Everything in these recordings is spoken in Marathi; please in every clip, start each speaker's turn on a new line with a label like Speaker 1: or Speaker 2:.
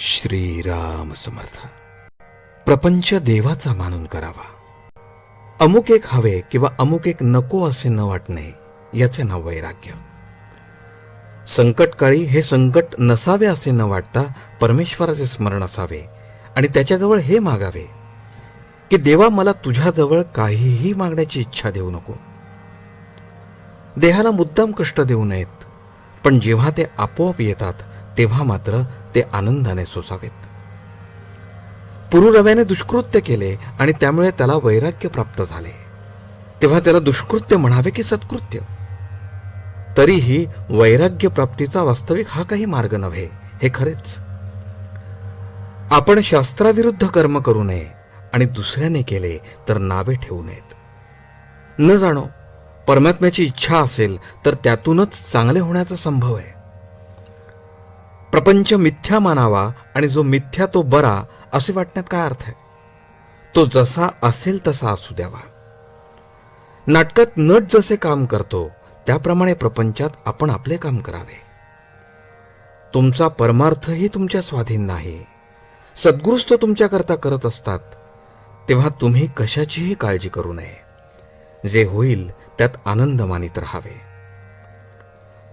Speaker 1: श्रीराम समर्थ. प्रपंच देवाचा मानून करावा. अमुक एक हवे किंवा अमुक एक नको असे न वाटणे याचे नाव वैराग्य. संकटकाळी हे संकट नसावे असे न वाटता परमेश्वराचे स्मरण असावे आणि त्याच्याजवळ हे मागावे की देवा मला तुझ्याजवळ काहीही मागण्याची इच्छा देऊ नको. देहाला मुद्दाम कष्ट देऊ नयेत पण जेव्हा ते आपोआप येतात तेव्हा मात्र ते आनंदाने सोसावेत. पुरुरव्याने दुष्कृत्य केले आणि त्यामुळे त्याला वैराग्य प्राप्त झाले. तेव्हा त्याला दुष्कृत्य म्हणावे की सत्कृत्य? तरीही वैराग्य प्राप्तीचा वास्तविक हा काही मार्ग नव्हे हे खरेच. आपण शास्त्राविरुद्ध कर्म करू नये आणि दुसऱ्याने केले तर नावे ठेवू नयेत. न जाणो परमात्म्याची इच्छा असेल तर त्यातूनच चांगले होण्याचा संभव आहे. प्रपंच मिथ्या मानावा आणि जो मिथ्या तो बरा असे वाटण्यात काय अर्थ आहे? तो जसा असेल तसा असू द्यावा. नाटकात नट जसे काम करतो त्याप्रमाणे प्रपंचात आपण आपले काम करावे. तुमचा परमार्थही तुमच्या स्वाधीन नाही. सद्गुरूच तो तुमच्याकरता करत असतात. तेव्हा तुम्ही कशाचीही काळजी करू नये. जे होईल त्यात आनंद मानित राहावे.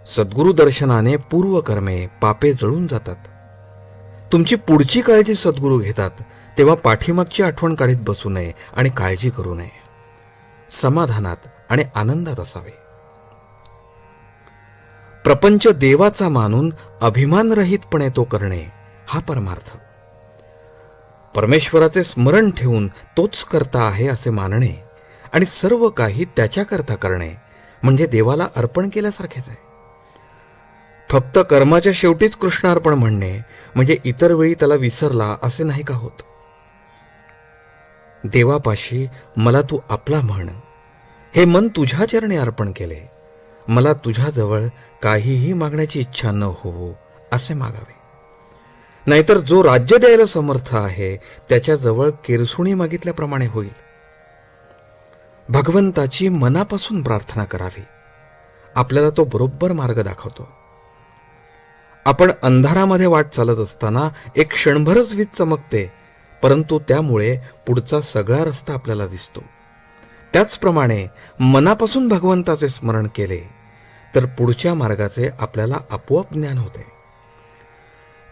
Speaker 1: सद्गुरु दर्शनाने पूर्वकर्मे पापे जळून जातात. तुमची पुढची काळजी सद्गुरू घेतात तेव्हा पाठीमागची आठवण काढीत बसू नये आणि काळजी करू नये. समाधानात आणि आनंदात असावे. प्रपंच देवाचा मानून अभिमानरहितपणे तो करणे हा परमार्थ. परमेश्वराचे स्मरण ठेवून तोच करता आहे असे मानणे आणि सर्व काही त्याच्याकरता करणे म्हणजे देवाला अर्पण केल्यासारखेच आहे. फक्त कर्माच्या शेवटीच कृष्णार्पण म्हणणे म्हणजे इतर वेळी त्याला विसरला असे नाही का होत? देवापाशी मला तू आपला म्हण. हे मन तुझ्या चरणी अर्पण केले. मला तुझ्याजवळ काहीही मागण्याची इच्छा न होवो असे मागावे. नाहीतर जो राज्य द्यायला समर्थ आहे त्याच्याजवळ किरसुणी मागितल्याप्रमाणे होईल. भगवंताची मनापासून प्रार्थना करावी. आपल्याला तो बरोबर मार्ग दाखवतो. आपण अंधारामध्ये वाट चालत असताना एक क्षणभरच वीज चमकते परंतु त्यामुळे पुढचा सगळा रस्ता आपल्याला दिसतो. त्याचप्रमाणे मनापासून भगवंताचे स्मरण केले तर पुढच्या मार्गाचे आपल्याला आपोआप ज्ञान होते.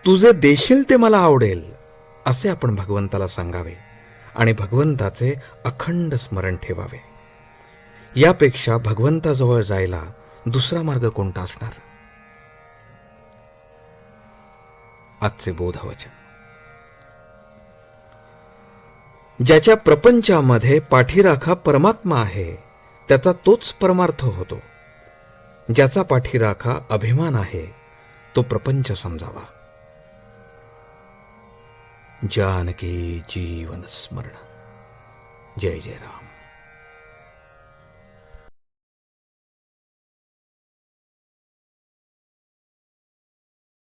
Speaker 1: तुझे देशील ते मला आवडेल असे आपण भगवंताला सांगावे आणि भगवंताचे अखंड स्मरण ठेवावे. यापेक्षा भगवंताजवळ जायला दुसरा मार्ग कोणता असणार? आजचे बोधवचन. ज्याच्या प्रपंचामध्ये पाठीराखा परमात्मा आहे त्याचा तोच परमार्थ होतो. ज्याचा पाठीराखा अभिमान आहे तो प्रपंच समजावा. जानकी जीवन स्मरण. जय जय राम.